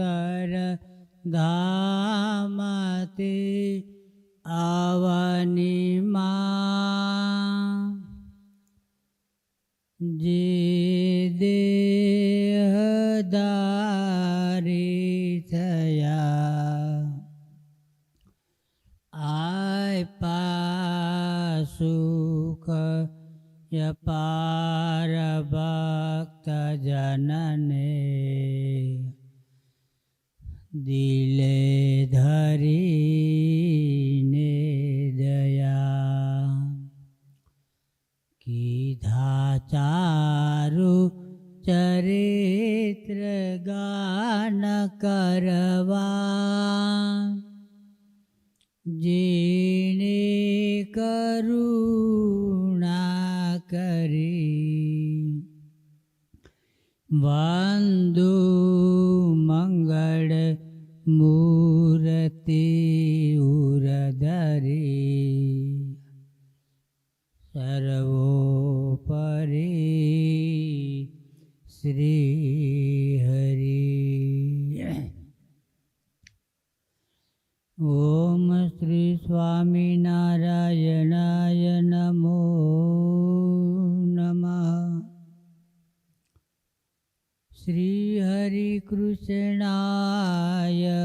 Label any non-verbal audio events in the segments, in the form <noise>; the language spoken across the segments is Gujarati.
અક્ષર ધામતે આવની માં જે દેહદારી થયા આય પાસુખ યપાર ભક્ત જનને दिले धरी ने दया। की धाचारु चरित्र गान करवा। जीने करुणा करी। बन्धु મૂર્તિ ઉરધરી સર્વોપરી શ્રી હરિ ઓમ શ્રી સ્વામિનારાયણાય નમો નમઃ શ્રી નમો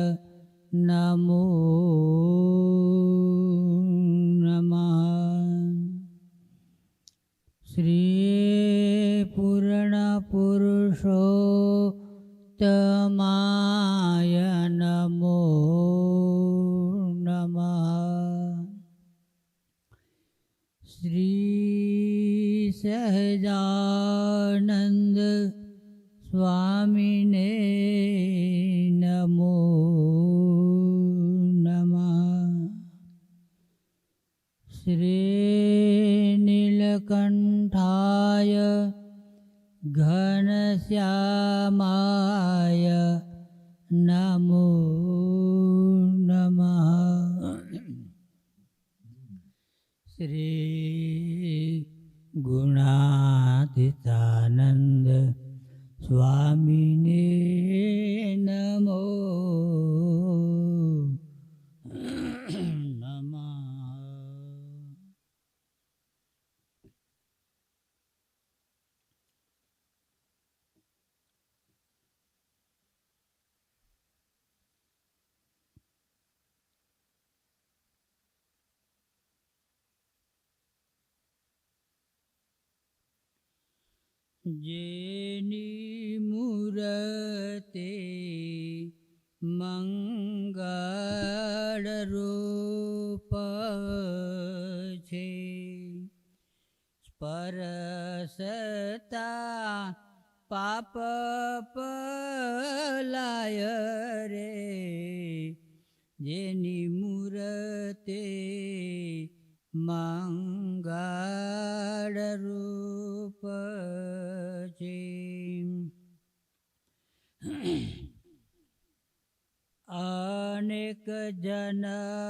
નમઃ श्रीनीलकण्ठाय घनश्यामाय જેની મૂરતે મંગળ રૂપ છે. સ્પરસતા પાપ પલાય રે. જેની મૂરતે મંગળ રૂપ છે <clears throat> અનેક જનમના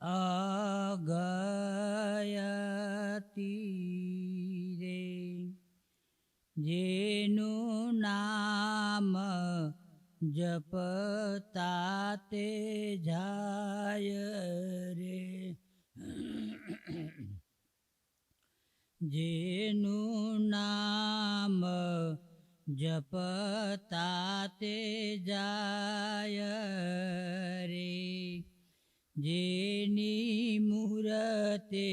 અગયતી જેનું નામ જપતા તે જાય રે. જેનું નામ જપતા તે જાય રે. જેની મૂર્તે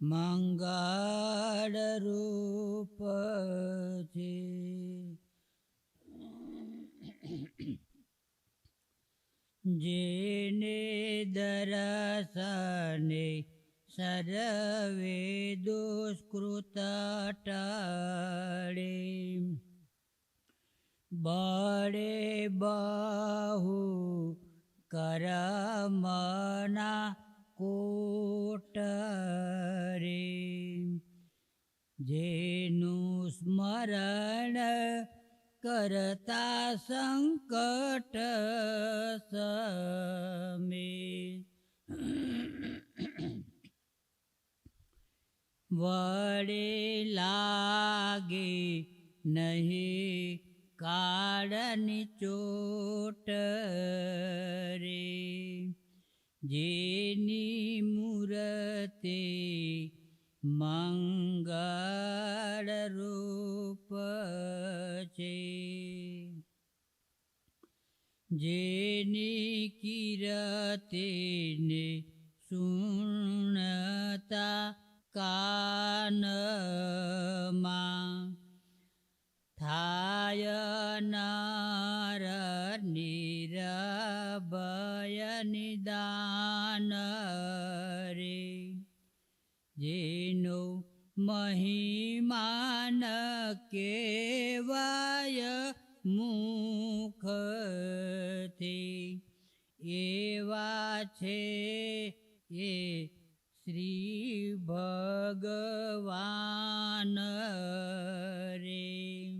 મંગળ રૂપ છે. જેને દરસને ટળે બળે બહુ કરમના કોટ રે જેનું સ્મરણ કરતા સંકટ સમે વડે લાગે નહીં કાળની ચોટ રે. જેની મૂર્તે મંગળ રૂપ છે. જેની કિરતેને સુણતા કાનમાં થાય નર નિદાન રે જેનો મહિમાન કેવાય મુખથી એવા છે એ શ્રી ભગવાન રે.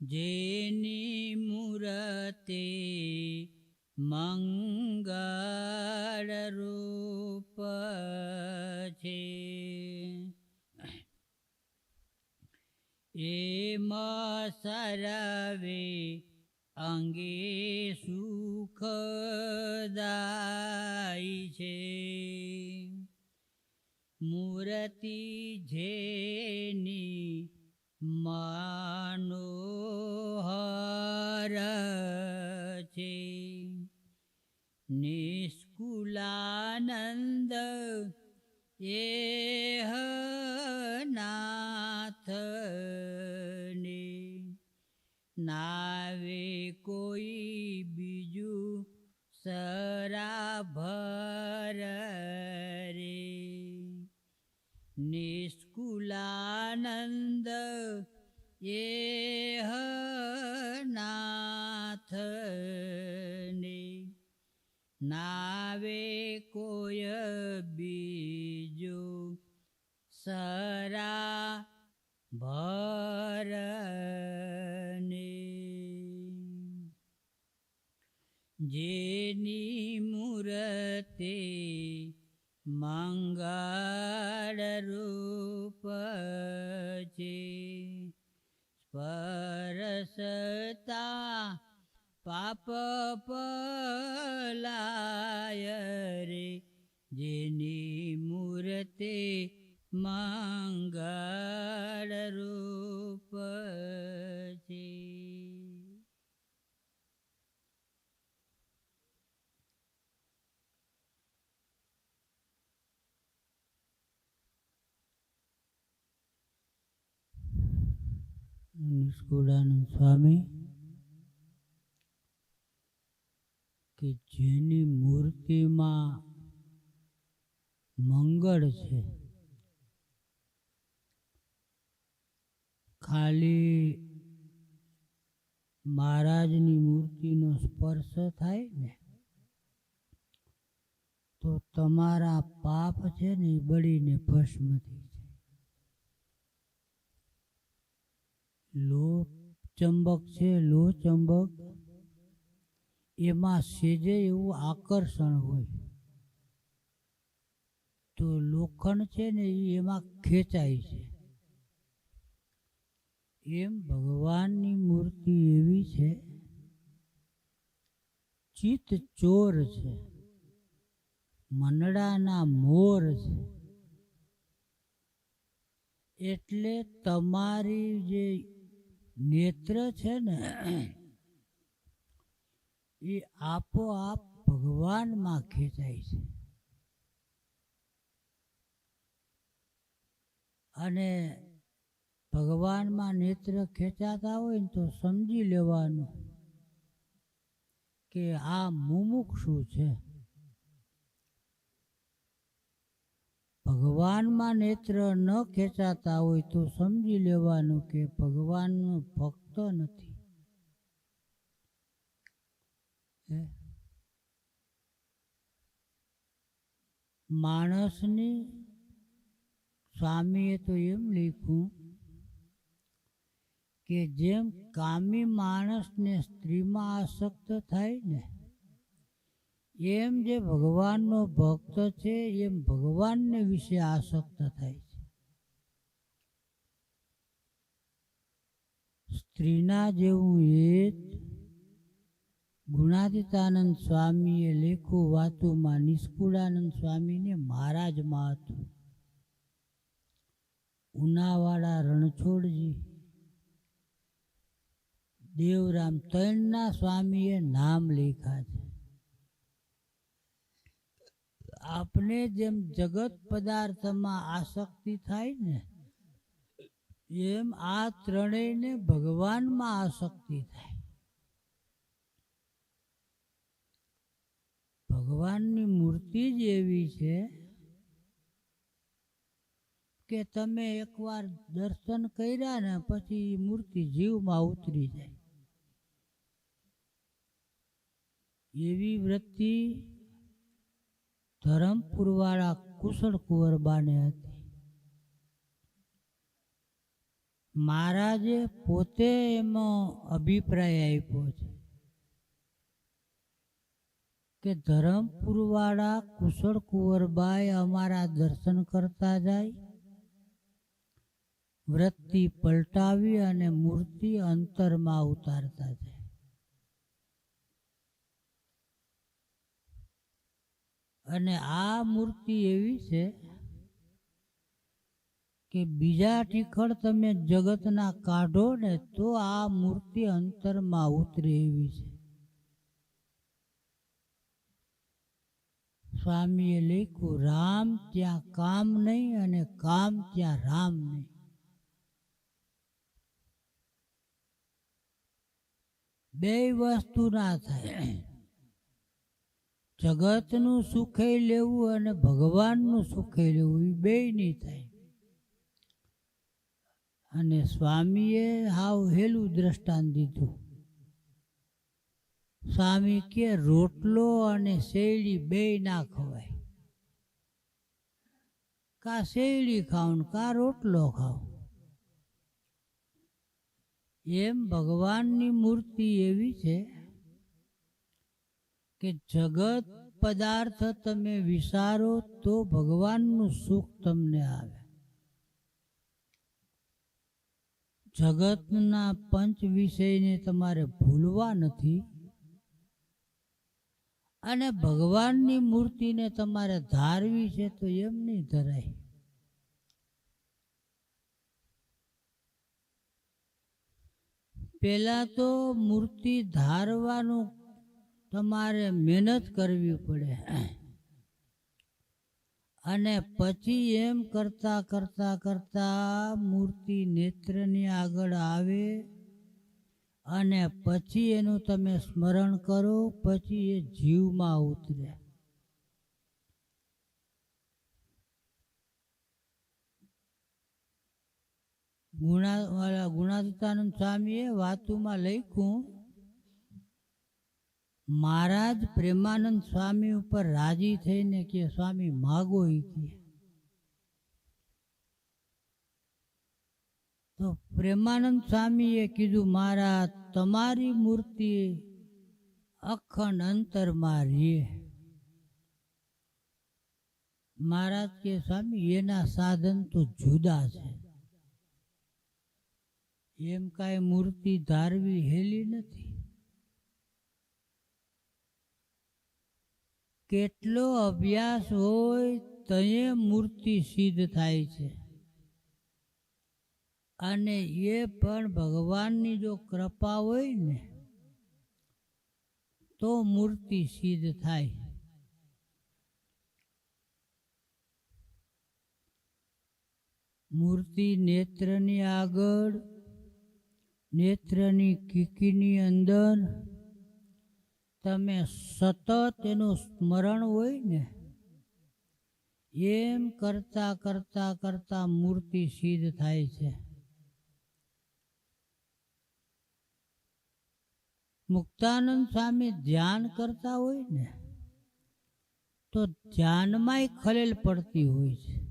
જેની મૂરતે મંગળ રૂપ છે. એમ સરવે અંગે સુખદાય નિષ્કુળાનંદ સ્વામી, કે જેની મૂર્તિમાં મંગળ છે. ખાલી મહારાજની મૂર્તિનો સ્પર્શ થાય ને, તો તમારા પાપ છે ને બળીને ભસ્મ જાય લો ચંબક છે, લો ચંબક. એમાં સેજે એવું આકર્ષણ હોય. તો લોખંડ છે ને એમાં ખેંચાય છે. એમ ભગવાનની મૂર્તિ એવી છે. ચિત્ત ચોર છે. મનડાના મોર છે. એટલે તમારી જે નેત્ર છે ને, એ આપોઆપ ભગવાનમાં ખેંચાય છે. અને ભગવાનમાં નેત્ર ખેંચાતા હોય ને તો સમજી લેવાનું કે આ મુમુક્ષુ છે. ભગવાનમાં નેત્ર ન ખેંચાતા હોય તો સમજી લેવાનું કે ભગવાનનો ભક્ત નથી. માણસની સ્વામીએ તો એમ લખ્યું કે જેમ કામી માણસને સ્ત્રીમાં આસક્ત થાય ને એમ જે ભગવાનનો ભક્ત છે, એમ ભગવાનને વિશે આસક્ત થાય છે. સ્ત્રીના જેવું હેત ગુણાતીતાનંદ સ્વામીએ લેખું વાતુમાં નિષ્કુળાનંદ સ્વામીને મહારાજમાં હતું. ઉનાવાળા રણછોડજી, દેવરામ તૈણના સ્વામીએ નામ લેખા છે. આપણે જેમ જગત પદાર્થમાં આસક્તિ થાય ને, એમ આ ત્રણેયને ભગવાનમાં આસક્તિ થાય. ભગવાનની મૂર્તિ જ એવી છે કે તમે એકવાર દર્શન કર્યા ને પછી મૂર્તિ જીવમાં ઉતરી જાય. એવી વૃત્તિ ધરમપુરવાળા કુશળ કુંવરબાને હતી. મહારાજે પોતે એમાં અભિપ્રાય આપ્યો છે કે ધરમપુરવાળા કુશળ કુંવરબાઈ અમારા દર્શન કરતા જાય, વૃત્તિ પલટાવી અને મૂર્તિ અંતરમાં ઉતારતા જાય. અને આ મૂર્તિ એવી છે કે બીજા ટીખળ તમે જગતના કાઢો ને તો આ મૂર્તિ અંતરમાં ઉતરે એવી છે. સ્વામીએ લખ્યું, રામ ત્યાં કામ નહીં અને કામ ત્યાં રામ નહીં. બે વસ્તુ ના થાય. જગતનું સુખે લેવું અને ભગવાનનું સુખે લેવું એ બે નહીં થાય. અને સ્વામીએ હાવ હેલું દ્રષ્ટાંત દીધું. સ્વામી કે રોટલો અને શેરડી બે ના ખવાય. કા શેરડી ખાવ કા રોટલો ખાવ. એમ ભગવાનની મૂર્તિ એવી છે કે જગત પદાર્થ તમે વિચારો તો ભગવાનનું સુખ તમને આવે. જગતના પંચ વિષયને તમારે ભૂલવા નથી. અને ભગવાનની મૂર્તિને તમારે ધારવી છે તો એમ નહીં ધરાય. પેલા તો મૂર્તિ ધારવાનું તમારે મહેનત કરવી પડે. અને પછી એમ કરતા કરતા કરતા મૂર્તિ નેત્રની આગળ આવે અને પછી એનું તમે સ્મરણ કરો, પછી એ જીવમાં ઉતરે. ગુણા ગુણાદિતાનંદ સ્વામીએ વાતુમાં લખ્યું મહારાજ પ્રેમાનંદ સ્વામી ઉપર રાજી થઈને કે, સ્વામી, માગો એ કે તો પ્રેમાનંદ સ્વામીએ કીધું મારા તમારી મૂર્તિ અખંડ અંતરમાં રે મહારાજ કે, સ્વામી, એના સાધન તો જુદા છે. એમ કાંઈ મૂર્તિ ધારવી હેલી નથી. કેટલો અભ્યાસ હોય તયે મૂર્તિ સિદ્ધ થાય છે. અને એ પણ ભગવાનની જો કૃપા હોય ને, તો મૂર્તિ સિદ્ધ થાય. મૂર્તિ નેત્રની આગળ, નેત્રની કીકીની અંદર તમે સતત એનું સ્મરણ હોય ને, એમ કરતા કરતા કરતા મૂર્તિ સિદ્ધ થાય છે. મુક્તાનંદ સ્વામી ધ્યાન કરતા હોય ને, તો ધ્યાનમાંય ખલેલ પડતી હોય છે.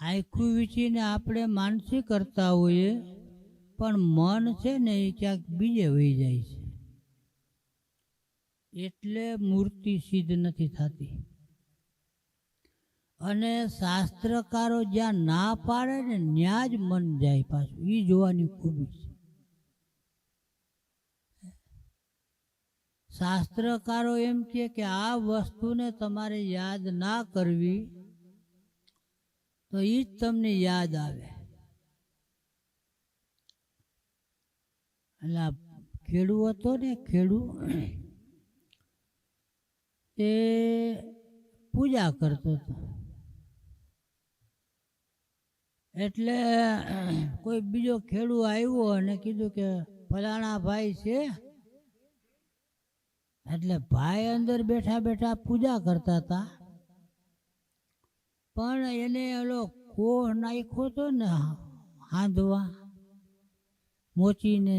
આખું વિચીને આપણે માનસી કરતા હોઈએ પણ મન છે ને એ ક્યાંક બીજે વહી જાય છે. એટલે મૂર્તિ સિદ્ધ નથી થતી. અને શાસ્ત્રકારો જ્યાં ના પાડે ને ત્યાં જ મન જાય પાછું. એ જોવાની ખૂબી છે. શાસ્ત્રકારો એમ કહે કે આ વસ્તુને તમારે યાદ ના કરવી તો એ જ તમને યાદ આવે. એટલે આ ખેડૂ હતો ને ખેડૂ તે પૂજા કરતો હતો. એટલે કોઈ બીજો ખેડૂ આવ્યો અને કીધું કે ફલાણા ભાઈ છે, એટલે ભાઈ અંદર બેઠા બેઠા પૂજા કરતા હતા. પણ એને ઓલો કોહ નાખ્યો હતો ને હાંધવા. મોચીને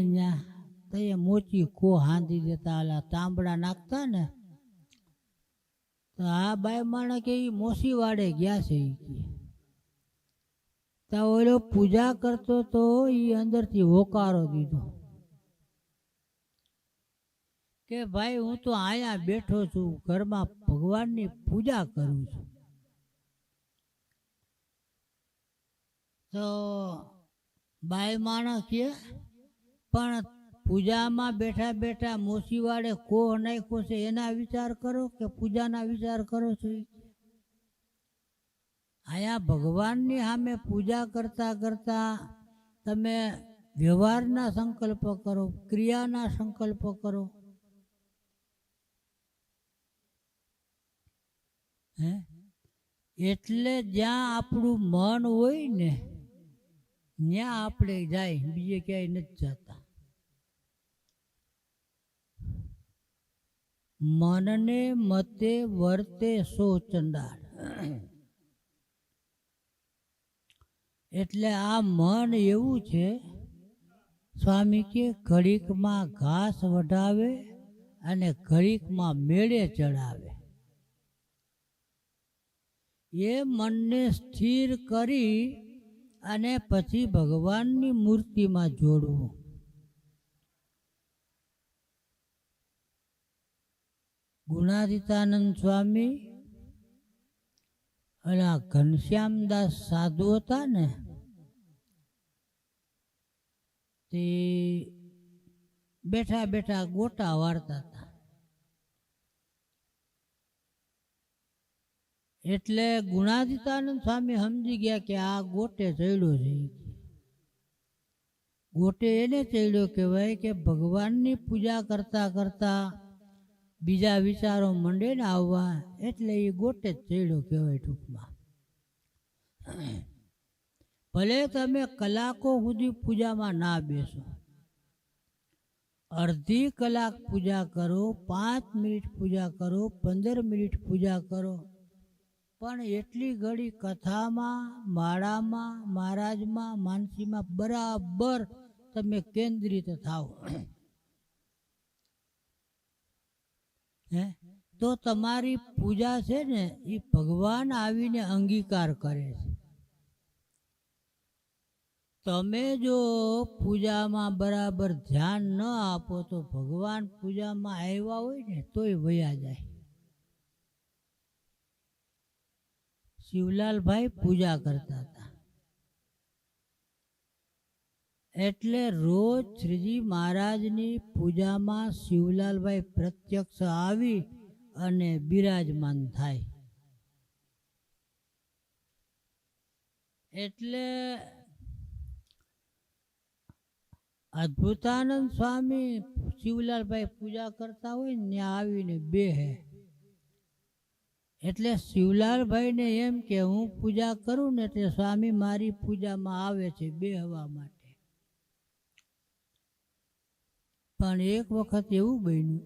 ત્યાં મોચી કો હાંધી દેતા આલા તાંબડા નાખતા ને, તો આ બાઈ માણા કે એ મોસી વાડે ગયા છે તો ઓલો પૂજા કરતો તો એ અંદરથી હોકારો દીધો. કે ભાઈ હું તો અહીંયા બેઠો છું, ઘરમાં ભગવાનની પૂજા કરું છું. તો બાઈ માણસ કે પણ પૂજામાં બેઠા બેઠા મોસીવાળે કોહ નાખ્યો છે એના વિચાર કરો કે પૂજાના વિચાર કરો છો? અહીંયા ભગવાનની સામે પૂજા કરતા કરતા તમે વ્યવહારના સંકલ્પ કરો, ક્રિયાના સંકલ્પ કરો. હે? એટલે જ્યાં આપણું મન હોય ને, ત્યાં આપણે જાય, બીજે ક્યાંય નથી જતા. મનને મતે વર્તે સો ચંડાળ. એટલે આ મન એવું છે, સ્વામી કે ઘડીકમાં ઘાસ વઢાવે અને ઘડીકમાં મેળે ચડાવે. એ મનને સ્થિર કરી અને પછી ભગવાનની મૂર્તિમાં જોડવું. ગુણાતીતાનંદ સ્વામી ઓલા ઘનશ્યામદાસ સાધુ હતા ને તે બેઠા બેઠા ગોટા વાળતા હતા એટલે ગુણાતીતાનંદ સ્વામી સમજી ગયા કે આ ગોટે ચડ્યો છે ઈ કે. ગોટે એને ચડ્યો કહેવાય કે ભગવાનની પૂજા કરતા કરતા બીજા વિચારો મંડે ને આવવા એટલે એ ગોટે જ ચડ્યો કહેવાય ટૂંકમાં. ભલે તમે કલાકો સુધી પૂજામાં ના બેસો. અડધી કલાક પૂજા કરો, પાંચ મિનિટ પૂજા કરો, પંદર મિનિટ પૂજા કરો. પણ એટલી ઘડી કથામાં, માળામાં, મહારાજમાં, માનસીમાં બરાબર તમે કેન્દ્રિત થાવ હે? તો તમારી પૂજા છે ને, એ ભગવાન આવીને અંગીકાર કરે છે. તમે જો પૂજામાં બરાબર ધ્યાન ન આપો તો ભગવાન પૂજામાં આવ્યા હોય ને, તોય વયા જાય. શિવલાલભાઈ પૂજા કરતા હતા. એટલે રોજ શ્રીજી મહારાજની પૂજામાં શિવલાલભાઈ પ્રત્યક્ષ આવી અને બિરાજમાન થાય. એટલે અદ્ભુતાનંદ સ્વામી શિવલાલભાઈ પૂજા કરતા હોય ને આવીને બેહે. એટલે શિવલાલભાઈને એમ કે હું પૂજા કરું ને એટલે સ્વામી મારી પૂજામાં આવે છે બેહવા માટે. પણ એક વખત એવું બન્યું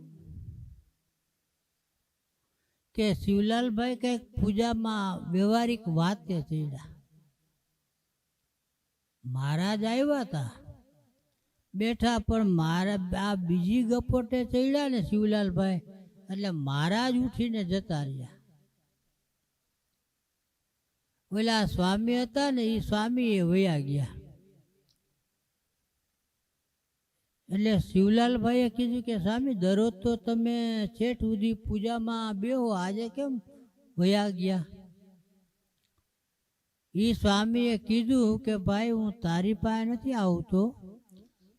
કે શિવલાલભાઈ કંઈક પૂજામાં વ્યવહારિક વાતે ચડ્યા મહારાજ આવ્યા હતા બેઠા પણ મારા આ બીજી ગપોટે ચડ્યા ને શિવલાલભાઈ. એટલે મહારાજ ઉઠીને જતા રહ્યા. ઓલા સ્વામી હતા ને એ સ્વામી એ વયા ગયા. એટલે શિવલાલભાઈએ કીધું કે, સ્વામી, દરરોજ તો તમે છેઠ સુધી પૂજામાં બેહો. આજે કેમ વયા ગયા? એ સ્વામીએ કીધું કે, ભાઈ, હું તારી પાસે નથી આવતો,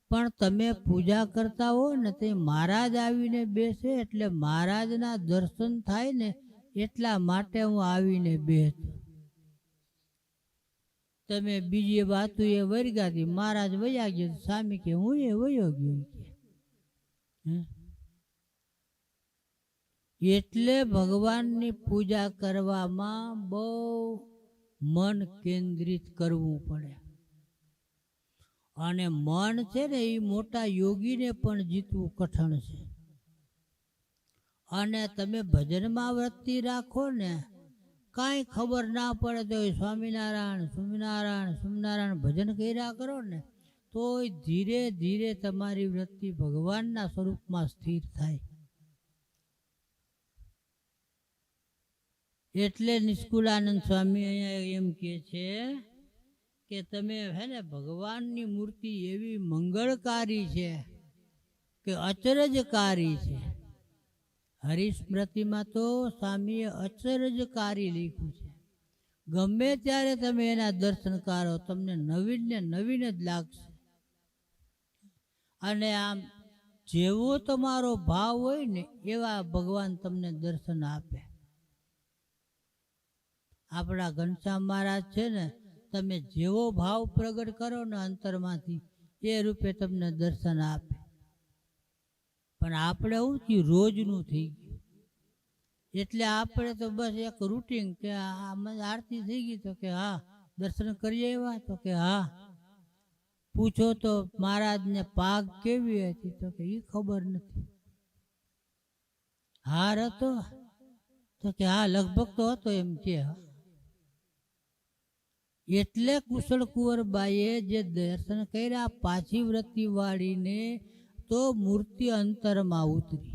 પણ તમે પૂજા કરતા હો ને તે મહારાજ આવીને બેસે, એટલે મહારાજના દર્શન થાય ને એટલા માટે હું આવીને બેસતો તમે બીજી વાતો એ વર્ગાથી મહારાજ વયા ગયો સ્વામી કે, હું એ વયો ગયો? એટલે ભગવાનની પૂજા કરવામાં બહુ મન કેન્દ્રિત કરવું પડે. અને મન છે ને એ મોટા યોગીને પણ જીતવું કઠણ છે. અને તમે ભજનમાં વૃત્તિ રાખો ને કાંઈ ખબર ના પડે તો સ્વામિનારાયણ સ્વામિનારાયણ સ્વામિનારાયણ ભજન કર્યા કરો ને, તોય ધીરે ધીરે તમારી વૃત્તિ ભગવાનના સ્વરૂપમાં સ્થિર થાય. એટલે નિષ્કુલાનંદ સ્વામી અહીંયા એમ કહે છે કે તમે હે ને ભગવાનની મૂર્તિ એવી મંગળકારી છે કે અચરજકારી છે. હરિસ્મૃતિમાં તો સ્વામીએ અચરજકારી લખ્યું છે. ગમે ત્યારે તમે એના દર્શન કરો, તમને નવીન ને નવીન જ લાગશે. અને આમ જેવો તમારો ભાવ હોય ને, એવા ભગવાન તમને દર્શન આપે. આપણા ઘનશ્યામ મહારાજ છે ને, તમે જેવો ભાવ પ્રગટ કરો ને અંતરમાંથી, એ રૂપે તમને દર્શન આપે. પણ આપણે શું થયું રોજનું થઈ ગયું. એટલે આપણે તો બસ એક રૂટીન કે આરતી થઈ ગઈ તો કે હા, દર્શન કરી આવ્યા તો કે હા. પૂછો તો મહારાજને પાગ કેવી હતી તો કે એ ખબર નથી. હાર હતો? તો કે હા, લગભગ તો હતો એમ કે. એટલે કુશળ કુંવરબાઈએ જે દર્શન કર્યા, પાછી વૃત્તિ વાળીને તો મૂર્તિ અંતરમાં ઉતરી.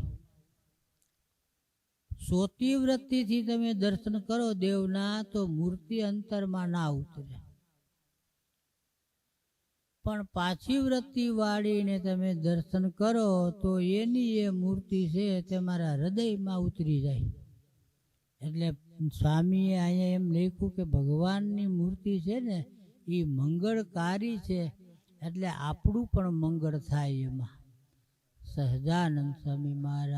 સોતી વૃત્તિથી તમે દર્શન કરો દેવના, તો મૂર્તિ અંતરમાં ના ઉતરે. પણ પાછી વૃત્તિ વાળીને તમે દર્શન કરો, તો એની એ મૂર્તિ છે તમારા હૃદયમાં ઉતરી જાય. એટલે સ્વામીએ અહીંયા એમ લખ્યું કે ભગવાનની મૂર્તિ છે ને એ મંગળકારી છે, એટલે આપણું પણ મંગળ થાય એમાં. સહજાનંદ સ્વામી મહારાજ.